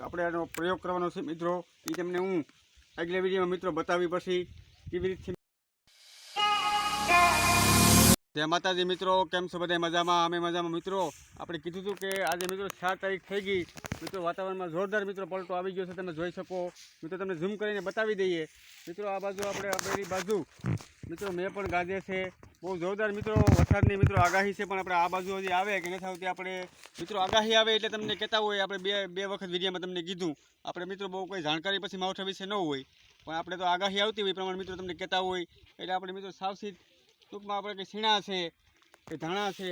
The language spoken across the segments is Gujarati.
આપણે આનો પ્રયોગ કરવાનો છે મિત્રો. એ તમને હું આગલા વિડીયોમાં મિત્રો બતાવી પછી કેવી રીતથી જય માતાજી મિત્રો, કેમ છો બધા? મજામાં? અમે મજામાં. મિત્રો, આપણે કીધું હતું કે આજે મિત્રો ચાર તારીખ થઈ ગઈ. મિત્રો, વાતાવરણમાં જોરદાર મિત્રો પલટો આવી ગયો છે, તમે જોઈ શકો. મિત્રો, તમને ઝૂમ કરીને બતાવી દઈએ. મિત્રો, આ બાજુ આપણે આપણી બાજુ. મિત્રો, મેં પણ ગાજે છે. બહુ જોરદાર મિત્રો, વરસાદની મિત્રો આગાહી છે, પણ આપણે આ બાજુ હજી આવે કે નથી આવતી, આપણે મિત્રો આગાહી આવે એટલે તમને કહેતા હોય, આપણે બે બે વખત વિડીયામાં તમને કીધું. આપણે મિત્રો બહુ કોઈ જાણકારી પછી માવઠા વિશે ન હોય, પણ આપણે તો આગાહી આવતી હોય પ્રમાણે મિત્રો તમને કહેતા હોય, એટલે આપણે મિત્રો સાવચેત ટૂંકમાં આપણે કે સીણા છે, કે ધાણા છે,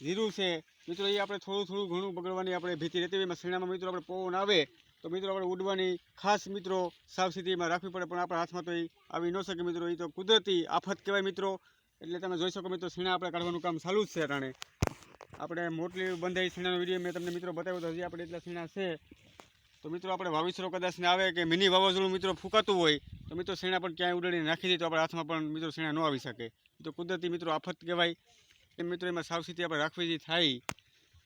જીરું છે, મિત્રો એ આપણે થોડું થોડું ઘણું બગડવાની આપણે ભીતી રહેતી હોય, એમાં શીણામાં મિત્રો આપણે પવન આવે, તો મિત્રો આપણે ઉડવાની ખાસ મિત્રો સાવચેતીમાં રાખવી પડે, પણ આપણા હાથમાં તો એ આવી ન શકે મિત્રો, એ તો કુદરતી આફત કહેવાય મિત્રો. એટલે તમે જોઈ શકો મિત્રો, સીણા આપણે કાઢવાનું કામ ચાલુ જ છે અટાણે આપણે મોટલી બંધાઈ સીણાનો વીડિયો મેં તમને મિત્રો બતાવ્યો તો હજી આપણે એટલા સીણા છે. તો મિત્રો, આપણે વાવીસરો કદાચ ને આવે કે મિની વાવાઝોડું મિત્રો ફૂંકાતું હોય, તો મિત્રો શેણા પણ ક્યાંય ઉડાડીને નાખી દઈએ તો આપણા હાથમાં પણ મિત્રો શેણા ન આવી શકે. તો કુદરતી મિત્રો આફત કહેવાય. એમ મિત્રો, એમાં સાવચેતી આપણે રાખવી જે થાય.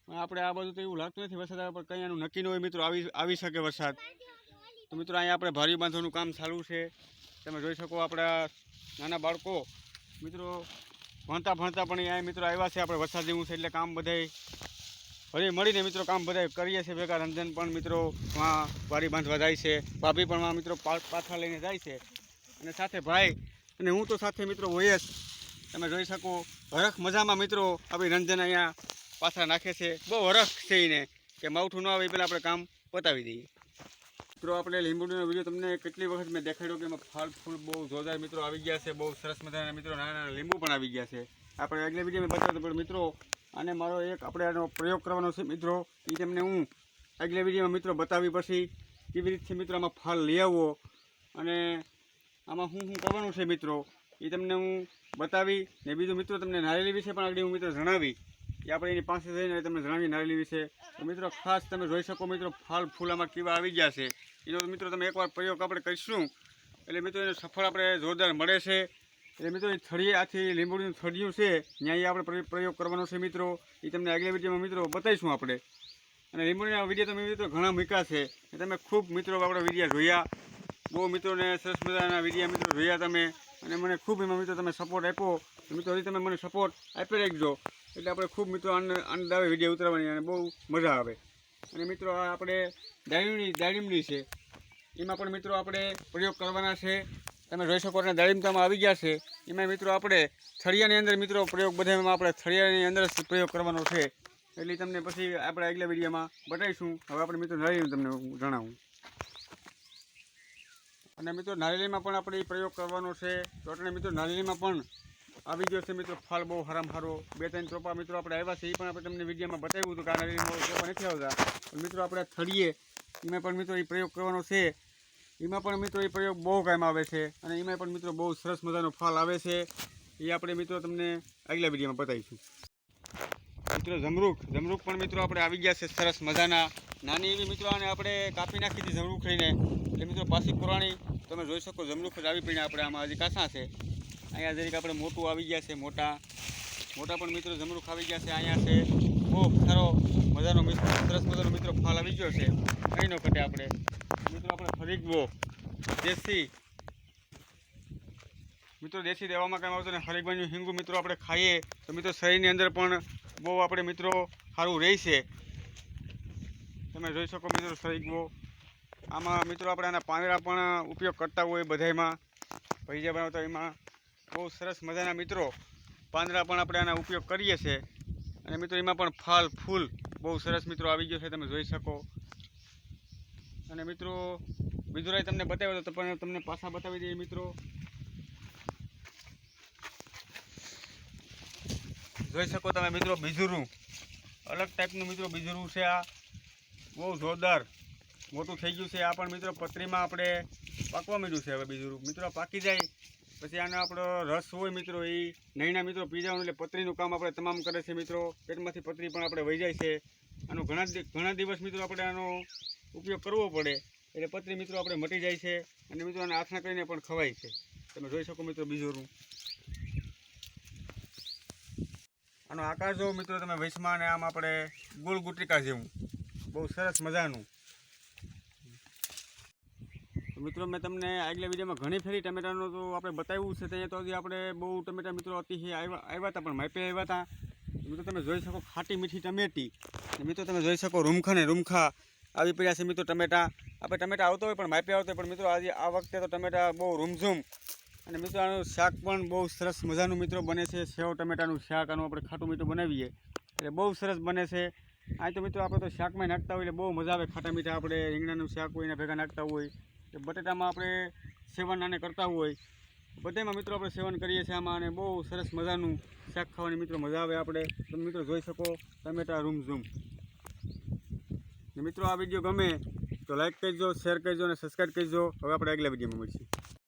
પણ આપણે આ બધું તો એવું લાગતું નથી વરસાદ આવે, પણ કંઈ આનું નક્કી ન હોય મિત્રો, આવી આવી શકે વરસાદ. તો મિત્રો, અહીંયા આપણે ભારી બાંધવાનું કામ ચાલુ છે. તમે જોઈ શકો આપણા નાના બાળકો મિત્રો, ભણતા ભણતા પણ અહીંયા મિત્રો આવ્યા છે. આપણે વરસાદ જેવું છે એટલે કામ બધાય હળી મળીને મિત્રો કામ બધા કરીએ છીએ. ભેગા રંજન પણ મિત્રો વાં વારી બાંધવા જાય છે. ભાભી પણ વાં મિત્રો પાછા લઈને જાય છે. અને સાથે ભાઈ અને હું તો સાથે મિત્રો હોય જ. તમે જોઈ શકો, હરખ મજામાં મિત્રો આપણી રંજન અહીંયા પાછા નાખે છે. બહુ હરખ છે એને. કે માવઠું ન આવે એ પહેલાં આપણે કામ પતાવી દઈએ. મિત્રો, આપણે લીંબુડીનો વીડિયો તમને કેટલી વખત મેં દેખાડ્યો કે એમાં ફળ ફૂલ બહુ જોરદાર મિત્રો આવી ગયા છે, બહુ સરસ મજાના મિત્રો નાના નાના લીંબુ પણ આવી ગયા છે. આપણે આગલા વીડિયો મેં પણ મિત્રો અને મારો એક આપણે આનો પ્રયોગ કરવાનો છે મિત્રો એ તમને હું આગલા વિડીયોમાં મિત્રો બતાવી પછી કેવી રીતથી મિત્રો આમાં ફળ લઈ આવવો અને આમાં શું શું કરવાનું છે મિત્રો એ તમને હું બતાવી ને બીજું મિત્રો તમને નારેલી વિશે પણ આગળ હું મિત્રો જણાવી. કે આપણે એની પાસે જઈને તમને જણાવી નારેલી વિશે. તો મિત્રો, ખાસ તમે જોઈ શકો મિત્રો ફળ ફૂલ આમાં કેવા આવી ગયા છે. એનો મિત્રો, તમે એકવાર પ્રયોગ આપણે કરીશું. એટલે મિત્રો, એનો સફળ આપણે જોરદાર મળે છે. એટલે મિત્રો, એ થળીએ આથી લીંબુડીનું થળિયું છે ત્યાં આપણે પ્રયો- પ્રયોગ કરવાનો છે મિત્રો. એ તમને આગલા વિડીયોમાં મિત્રો બતાવીશું આપણે. અને લીંબુડીના વીડિયો તમે મિત્રો ઘણા મૂક્યા છે. તમે ખૂબ મિત્રો આપણા વિડીયા જોયા. બહુ મિત્રોને સરસ મજાના વિડીયા મિત્રો જોયા તમે. અને મને ખૂબ એમાં મિત્રો તમે સપોર્ટ આપ્યો. મિત્રો હજી તમે મને સપોર્ટ આપી રાખજો. એટલે આપણે ખૂબ મિત્રો આનંદ આવે વીડિયો ઉતરવાની અને બહુ મજા આવે. અને મિત્રો આ આપણે દાળીમડી દાળીમડી છે. એમાં પણ મિત્રો આપણે પ્રયોગ કરવાના છે. તમે જોઈ શકો અને દાળીમતામાં આવી ગયા છે. એમાં મિત્રો આપણે થળિયાની અંદર મિત્રો પ્રયોગ બધામાં આપણે થળિયાની અંદર પ્રયોગ કરવાનો છે. એટલે તમને પછી આપણે આગલા વિડીયોમાં બતાવીશું. હવે આપણે મિત્રો નારિયેળ તમને જણાવું. અને મિત્રો, નારિયેળીમાં પણ આપણે પ્રયોગ કરવાનો છે. તો આપણે મિત્રો, નારિયેળીમાં પણ આવી ગયો છે મિત્રો ફળ બહુ હરામ હારો. બે ત્રણ ચોપા મિત્રો આપણે આવ્યા છે એ પણ આપણે તમને વિડીયોમાં બતાવ્યું હતું કે આ નારિયેળીમાં નથી આવતા. મિત્રો, આપણે થળીએ એમાં પણ મિત્રો એ પ્રયોગ કરવાનો છે. એમાં પણ મિત્રો એ પ્રયોગ બહુ કામ આવે છે અને એમાં પણ મિત્રો બહુ સરસ મજાનો ફળ આવે છે. એ આપણે મિત્રો તમને આગલા વિડીયોમાં બતાવીશું. મિત્રો, જમરૂખ જમરૂખ પણ મિત્રો આપણે આવી ગયા છે સરસ મજાના. નાની એવી મિત્રો આને આપણે કાપી નાખી હતી જમણું લઈને એટલે મિત્રો પાછી પુરાણી તમે જોઈ શકો જમણું જ આવી પડીને આપણે. આમાં હજી કાંસા છે. અહીંયા જરીક આપણે મોટું આવી ગયા છે, મોટા. મોટા પણ મિત્રો જમણું આવી ગયા છે, અહીંયા છે. બહુ સારો મજાનો મિત્રો, સરસ મજાનો મિત્રો ફાલ આવી ગયો છે. કંઈ ન ઘટે આપણે. મિત્રો આપણે ફરીગવો દેશી. મિત્રો દેશી દેવામાં કામ આવતું ને હરીગવાનું હિંગુ મિત્રો આપણે ખાઈએ. તો મિત્રો શરીરની અંદર પણ બહુ આપણે મિત્રો સારું રહેશે તમે જોઈ શકો મિત્રો શરીગવો આમાં મિત્રો આપણે આના પાંદડા પણ ઉપયોગ કરતા હોય બધામાં ભજીયા બનાવતા એમાં. બહુ સરસ મજાના મિત્રો પાંદડા પણ આપણે આના ઉપયોગ કરીએ છીએ. અને મિત્રો એમાં પણ ફાલ, ફૂલ બહુ સરસ મિત્રો આવી ગયો છે, તમે જોઈ શકો. અને મિત્રો બીજું રાય તમને બતાવ્યો તો પણ તમને પાછા બતાવી દઈએ મિત્રો. જોઈ શકો તમે મિત્રો બીજુરું અલગ ટાઈપનું મિત્રો બીજુરું છે આ. બહુ જોરદાર. મોટું થઈ ગયું છે આ પણ મિત્રો. પતરીમાં આપણે પાકવા માંડ્યું છે હવે બીજું મિત્રો, પાકી જાય. પછી આનો આપણો રસ હોય મિત્રો એ નહીંના મિત્રો પી જવાનું એટલે પતરીનું કામ આપણે તમામ કરે છે મિત્રો. પેટમાંથી પતરી પણ આપણે વહી જાય છે. આનો ઘણા ઘણા દિવસ મિત્રો આપણે આનો ઉપયોગ કરવો પડે. એટલે પતરી મિત્રો આપણે મટી જાય છે અને મિત્રો આને આથણા કરીને પણ ખવાય છે. તમે જોઈ શકો મિત્રો બીજોરું આનો આકાર જો મિત્રો તમે વૈશમાં અને આમ આપણે ગોળ ગુટિકા જેવું. બહુ સરસ મજાનું. મિત્રો, મેં તમને આગલા વિડીયોમાં ઘણી ફેરી ટમેટાનું તો આપણે બતાવ્યું છે ત્યાં તો હજી આપણે બહુ ટમેટા મિત્રો અતિશય આવ્યા આવ્યા હતા, પણ માપે આવ્યા હતા. મિત્રો, તમે જોઈ શકો ખાટી મીઠી ટમેટી. મિત્રો, તમે જોઈ શકો રૂમખા ને રૂમખા આવી પડ્યા છે મિત્રો ટમેટા. આપણે ટમેટા આવતો હોય પણ માપે આવતો હોય, પણ મિત્રો, આજે આ વખતે તો ટમેટા બહુ રૂમઝૂમ. અને મિત્રો, આનું શાક પણ બહુ સરસ મજાનું મિત્રો બને છે. સેવ ટમેટાનું શાક આનું આપણે ખાટું મીઠું બનાવીએ. એટલે બહુ સરસ બને છે. આ તો મિત્રો આપણે તો શાકમાં નાખતા હોય એટલે બહુ મજા આવે ખાટા મીઠા આપણે, રીંગણાનું શાક હોય એના ભેગા નાખતા હોય. કે બટેટામાં આપણે સેવન આને કરતા હોય. બધામાં મિત્રો આપણે સેવન કરીએ છીએ આમાં અને બહુ સરસ મજાનું શાક ખાવાની મિત્રો મજા આવે આપણે. તમે મિત્રો જોઈ શકો ટમેટા રૂમ ઝૂમ. મિત્રો આ વીડિયો ગમે તો લાઈક કરજો શેર કરજો અને સબસ્ક્રાઈબ કરજો. હવે આપણે આગલા વિડીયોમાં મળીશું.